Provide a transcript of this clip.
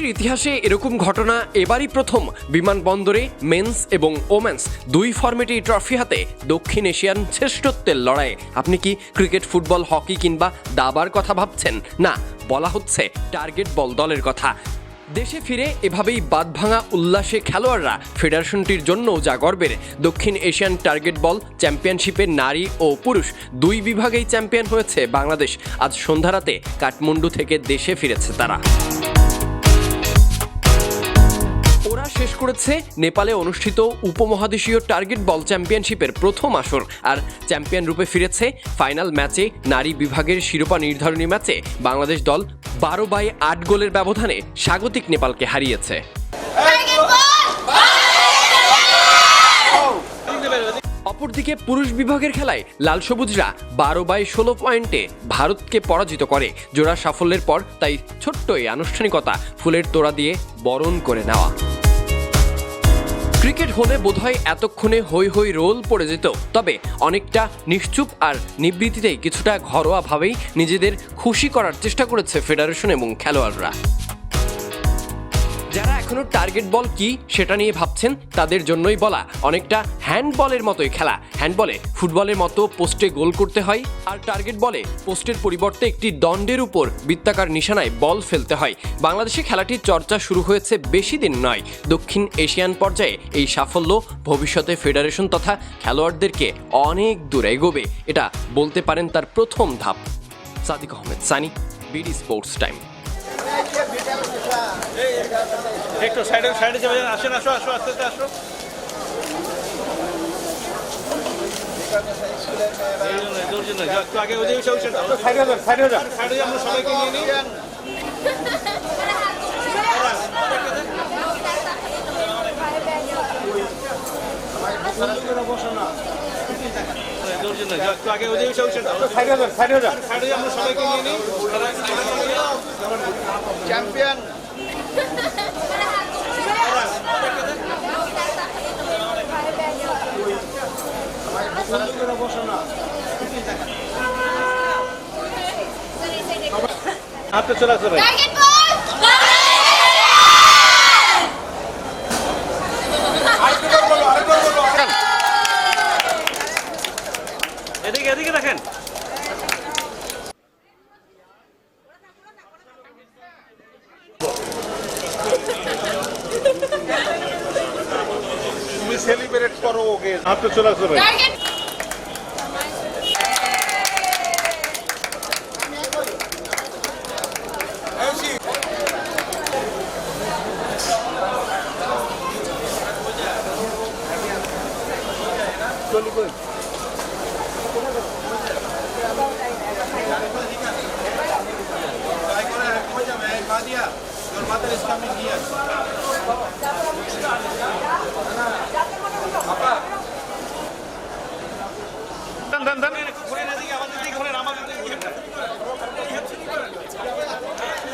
বাংলাদেশের ইতিহাসে এরকম ঘটনা এবারই প্রথম। বিমানবন্দরে মেন্স এবং ওমেন্স দুই ফরম্যাটে ট্রফি হাতে দক্ষিণ এশিয়ান শ্রেষ্ঠত্বের লড়াইয়ে। আপনি কি ক্রিকেট, ফুটবল, হকি কিংবা দাবার কথা ভাবছেন? না, বলা হচ্ছে টার্গেট বল দলের কথা। দেশে ফিরে এভাবেই বাদভাঙা উল্লাসে খেলোয়াড়রা ফেডারেশনটির জন্যও যা গর্বের। দক্ষিণ এশিয়ান টার্গেট বল চ্যাম্পিয়নশিপে নারী ও পুরুষ দুই বিভাগেই চ্যাম্পিয়ন হয়েছে বাংলাদেশ। আজ সন্ধ্যা রাতে কাঠমান্ডু থেকে দেশে ফিরেছে তারা। ওরা শেষ করেছে নেপালে অনুষ্ঠিত উপমহাদেশীয় টার্গেট বল চ্যাম্পিয়নশিপের প্রথম আসর। আর চ্যাম্পিয়ন রূপে ফিরেছে ফাইনাল ম্যাচে নারী বিভাগের শিরোপা নির্ধারণী ম্যাচে বাংলাদেশ দল বারো বাই আট গোলের ব্যবধানে স্বাগতিক নেপালকে হারিয়েছে। অপরদিকে পুরুষ বিভাগের খেলায় লাল সবুজরা বারো বাই ষোলো পয়েন্টে ভারতকে পরাজিত করে। জোড়া সাফল্যের পর তাই ছোট্ট এই আনুষ্ঠানিকতা ফুলের তোড়া দিয়ে বরণ করে নেওয়া। ক্রিকেট হলে বোধহয় এতক্ষণে হৈ হৈ রোল পড়ে যেত। তবে অনেকটা নিশ্চুপ আর নিবৃত্তিতেই কিছুটা ঘরোয়াভাবেই নিজেদের খুশি করার চেষ্টা করেছে ফেডারেশন এবং খেলোয়াড়রা। এখনও টার্গেট বল কি সেটা নিয়ে ভাবছেন তাদের জন্যই বলা। অনেকটা হ্যান্ডবলের মতোই খেলা। হ্যান্ডবলে ফুটবলের মতো পোস্টে গোল করতে হয় আর টার্গেট বলে পোস্টের পরিবর্তে একটি দণ্ডের উপর বৃত্তাকার নিশানায় বল ফেলতে হয়। বাংলাদেশে খেলাটির চর্চা শুরু হয়েছে বেশি দিন নয়। দক্ষিণ এশিয়ান পর্যায়ে এই সাফল্য ভবিষ্যতে ফেডারেশন তথা খেলোয়াড়দেরকে অনেক দূর এগোবে। এটা বলতে পারেন তার প্রথম ধাপ। Sadiq Ahmed, Sunny, BD sports time. একটু সাইডে সাইডে যাবে আসেন আসো আসো আস্তে আস্তে আসো আগে ওই সাইডে যাও। সাইডে যাও, সাইডে আমরা সবাইকে নিয়ে নিই। আগে ওই সাইডে যাও। সাইডে যাও, আমরা সবাইকে নিয়ে নিই। চ্যাম্পিয়ন আপনি চলে আসো ভাই। এদিকে এদিকে দেখেন। সেলিব্রেট করো ওকে আপনি চলে আসো ভাই! Your mother is coming